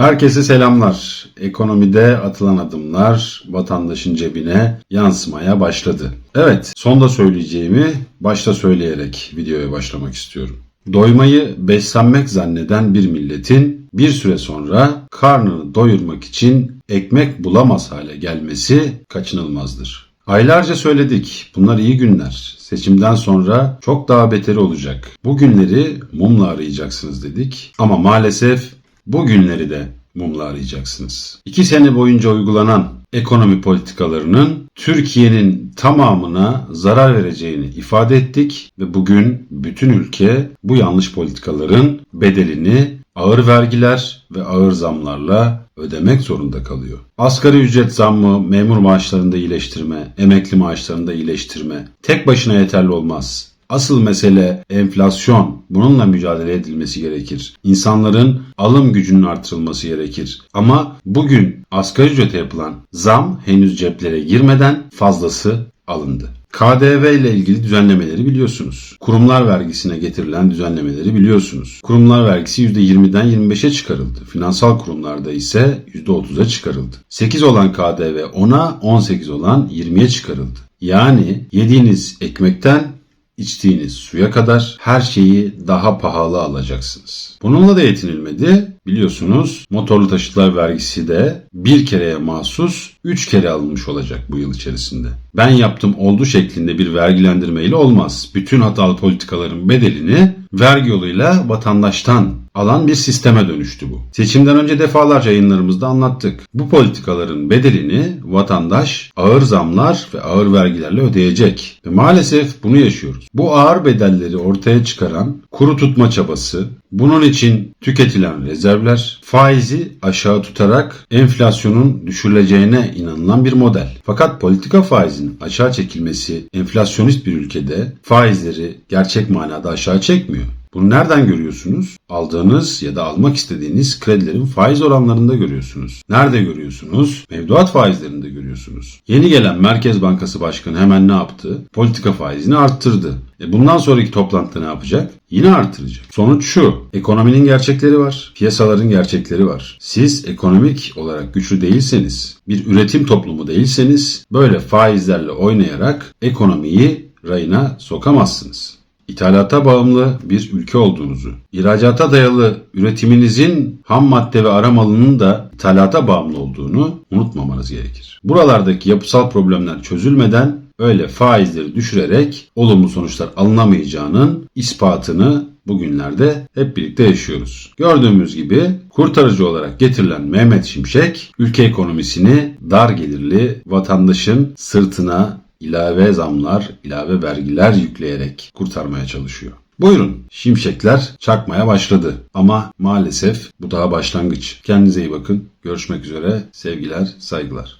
Herkese selamlar. Ekonomide atılan adımlar vatandaşın cebine yansımaya başladı. Evet, sonda söyleyeceğimi başta söyleyerek videoya başlamak istiyorum. Doymayı beslenmek zanneden bir milletin bir süre sonra karnını doyurmak için ekmek bulamaz hale gelmesi kaçınılmazdır. Aylarca söyledik. Bunlar iyi günler. Seçimden sonra çok daha beteri olacak. Bu günleri mumla arayacaksınız dedik. Ama maalesef bu günleri de mumla arayacaksınız. İki sene boyunca uygulanan ekonomi politikalarının Türkiye'nin tamamına zarar vereceğini ifade ettik ve bugün bütün ülke bu yanlış politikaların bedelini ağır vergiler ve ağır zamlarla ödemek zorunda kalıyor. Asgari ücret zammı, memur maaşlarında iyileştirme, emekli maaşlarında iyileştirme tek başına yeterli olmaz. Asıl mesele enflasyon. Bununla mücadele edilmesi gerekir. İnsanların alım gücünün artırılması gerekir. Ama bugün asgari ücrete yapılan zam henüz ceplere girmeden fazlası alındı. KDV ile ilgili düzenlemeleri biliyorsunuz. Kurumlar vergisine getirilen düzenlemeleri biliyorsunuz. Kurumlar vergisi %20'den 25'e çıkarıldı. Finansal kurumlarda ise %30'a çıkarıldı. 8 olan KDV 10'a, 18 olan 20'ye çıkarıldı. Yani yediğiniz ekmekten içtiğiniz suya kadar her şeyi daha pahalı alacaksınız. Bununla da yetinilmedi. Biliyorsunuz motorlu taşıtlar vergisi de bir kereye mahsus 3 kere alınmış olacak bu yıl içerisinde. Ben yaptım oldu şeklinde bir vergilendirme ile olmaz. Bütün hatalı politikaların bedelini vergi yoluyla vatandaştan alan bir sisteme dönüştü bu. Seçimden önce defalarca yayınlarımızda anlattık. Bu politikaların bedelini vatandaş ağır zamlar ve ağır vergilerle ödeyecek. Ve maalesef bunu yaşıyoruz. Bu ağır bedelleri ortaya çıkaran kuru tutma çabası, bunun için tüketilen rezervler, faizi aşağı tutarak enflasyonun düşürüleceğine inanılan bir model. Fakat politika faizinin aşağı çekilmesi enflasyonist bir ülkede faizleri gerçek manada aşağı çekmiyor. Bunu nereden görüyorsunuz? Aldığınız ya da almak istediğiniz kredilerin faiz oranlarında görüyorsunuz. Nerede görüyorsunuz? Mevduat faizlerinde görüyorsunuz. Yeni gelen Merkez Bankası Başkanı hemen ne yaptı? Politika faizini arttırdı. E bundan sonraki toplantıda ne yapacak? Yine artıracak. Sonuç şu. Ekonominin gerçekleri var. Piyasaların gerçekleri var. Siz ekonomik olarak güçlü değilseniz, bir üretim toplumu değilseniz böyle faizlerle oynayarak ekonomiyi rayına sokamazsınız ithalata bağımlı bir ülke olduğunuzu, ihracata dayalı üretiminizin ham madde ve ara malının da ithalata bağımlı olduğunu unutmamanız gerekir. Buralardaki yapısal problemler çözülmeden öyle faizleri düşürerek olumlu sonuçlar alınamayacağının ispatını bugünlerde hep birlikte yaşıyoruz. Gördüğümüz gibi kurtarıcı olarak getirilen Mehmet Şimşek ülke ekonomisini dar gelirli vatandaşın sırtına ilave zamlar, ilave vergiler yükleyerek kurtarmaya çalışıyor. Buyurun şimşekler çakmaya başladı ama maalesef bu daha başlangıç. Kendinize iyi bakın. Görüşmek üzere. Sevgiler, saygılar.